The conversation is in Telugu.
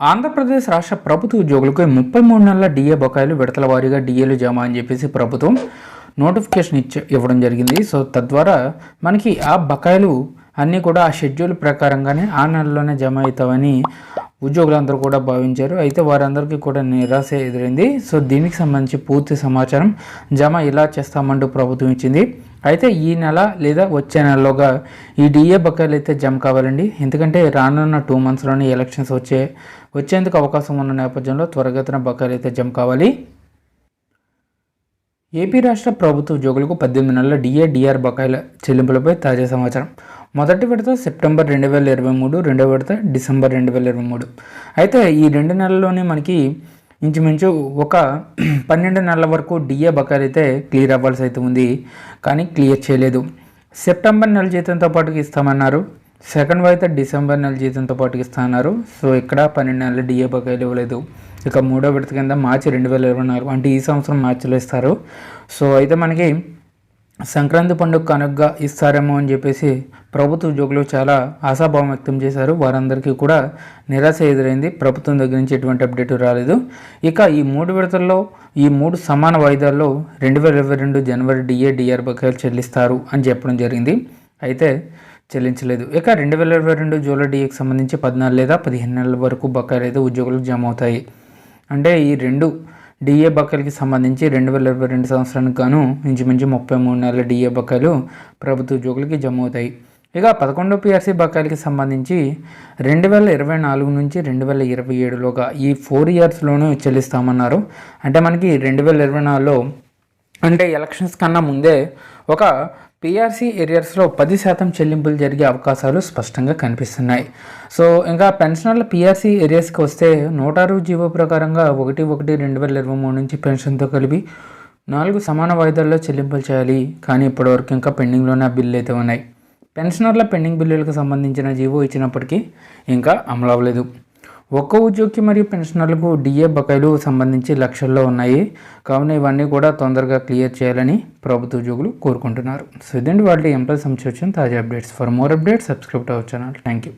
ఆంధ్రప్రదేశ్ రాష్ట్ర ప్రభుత్వ ఉద్యోగులకు ముప్పై మూడు నెలల డిఏ బకాయిలు విడతల వారీగా డిఏలు జమ అని చెప్పేసి ప్రభుత్వం నోటిఫికేషన్ ఇచ్చ ఇవ్వడం జరిగింది. సో తద్వారా మనకి ఆ బకాయిలు అన్నీ కూడా ఆ షెడ్యూల్ ప్రకారంగానే ఆ నెలలోనే జమ అవుతామని ఉద్యోగులందరూ కూడా భావించారు. అయితే వారందరికీ కూడా నిరాశ ఎదురైంది. సో దీనికి సంబంధించి పూర్తి సమాచారం జమ ఇలా చేస్తామంటూ ప్రభుత్వం ఇచ్చింది. అయితే ఈ నెల లేదా వచ్చే నెలలోగా ఈ డిఏ బకాయిలు అయితే జమ కావాలండి. ఎందుకంటే రానున్న టూ మంత్స్లోనే ఎలక్షన్స్ వచ్చే వచ్చేందుకు అవకాశం ఉన్న నేపథ్యంలో త్వరగతిన బకాయిలు అయితే జమ కావాలి. ఏపీ రాష్ట్ర ప్రభుత్వ ఉద్యోగులకు పద్దెనిమిది నెలల డిఏ డిఆర్ బకాయిల చెల్లింపులపై తాజా సమాచారం. మొదటి విడత సెప్టెంబర్ రెండు వేల ఇరవై మూడు రెండో విడత డిసెంబర్ రెండు వేల ఇరవై మూడు. అయితే ఈ రెండు నెలల్లోనే మనకి ఇంచుమించు ఒక పన్నెండు నెలల వరకు డిఏ బకాయిలు అయితే క్లియర్ అవ్వాల్సి అయితే ఉంది కానీ క్లియర్ చేయలేదు. సెప్టెంబర్ నెల జీతంతో పాటుకి ఇస్తామన్నారు. సెకండ్ అయితే డిసెంబర్ నెల జీతంతో పాటుకి ఇస్తామన్నారు. సో ఇక్కడ పన్నెండు నెలల డిఏ బకాయిలు ఇవ్వలేదు. ఇక మూడో విడత కింద మార్చి రెండు వేల ఇరవై నాలుగు అంటే ఈ సంవత్సరం మార్చిలో ఇస్తారు. సో అయితే మనకి సంక్రాంతి పండుగ కనుగ్గా ఇస్తారేమో అని చెప్పేసి ప్రభుత్వ ఉద్యోగులు చాలా ఆశాభావం వ్యక్తం చేశారు. వారందరికీ కూడా నిరాశ ఎదురైంది. ప్రభుత్వం దగ్గర నుంచి ఎటువంటి అప్డేట్ రాలేదు. ఇక ఈ మూడు విడతల్లో ఈ మూడు సమాన వాయిదాల్లో రెండు వేల ఇరవై రెండు జనవరి డిఏ డిఆర్ బకాయిలు చెల్లిస్తారు అని చెప్పడం జరిగింది. అయితే చెల్లించలేదు. ఇక రెండు వేల ఇరవై రెండు జూలై డిఏకి సంబంధించి పద్నాలుగు లేదా పదిహేను నెలల వరకు బకాయిలు అయితే ఉద్యోగులకు జమ అవుతాయి. అంటే ఈ రెండు డిఏ బకాయిలకి సంబంధించి రెండు వేల ఇరవై రెండు సంవత్సరానికి గాను ఇంచుమించు ముప్పై మూడు నెలల డిఏ బకాయిలు ప్రభుత్వ ఉద్యోగులకి జమ అవుతాయి ఇక పదకొండో పిఆర్సీ బకాయిలకి సంబంధించి రెండు వేల ఇరవై నాలుగు నుంచి రెండు వేల ఇరవై ఏడులోగా ఈ ఫోర్ ఇయర్స్లోనూ చెల్లిస్తామన్నారు. అంటే మనకి రెండు వేల ఇరవై నాలుగులో అంటే ఎలక్షన్స్ కన్నా ముందే ఒక పిఆర్సీ ఏరియాస్లో పది శాతం చెల్లింపులు జరిగే అవకాశాలు స్పష్టంగా కనిపిస్తున్నాయి. సో ఇంకా పెన్షనర్ల పిఆర్సీ ఏరియాస్కి వస్తే నూట అరవై జీవో ప్రకారంగా ఒకటి ఒకటి రెండు వేల ఇరవై మూడు నుంచి పెన్షన్తో కలిపి నాలుగు సమాన వాయిదాల్లో చెల్లింపులు చేయాలి. కానీ ఇప్పటివరకు ఇంకా పెండింగ్లోనే ఆ బిల్లు అయితే ఉన్నాయి. పెన్షనర్ల పెండింగ్ బిల్లులకు సంబంధించిన జీవో ఇచ్చినప్పటికీ ఇంకా అమలు అవ్వలేదు. ఒక్క ఉద్యోగి మరియు పెన్షనర్లకు డిఏ బకాయిలు సంబంధించి లక్షల్లో ఉన్నాయి. కావున ఇవన్నీ కూడా తొందరగా క్లియర్ చేయాలని ప్రభుత్వ ఉద్యోగులు కోరుకుంటున్నారు. సో ఇదండి వాళ్ళ ఎంప్లాయ్ సంబంధించి తాజా updates. For more updates subscribe our channel thank you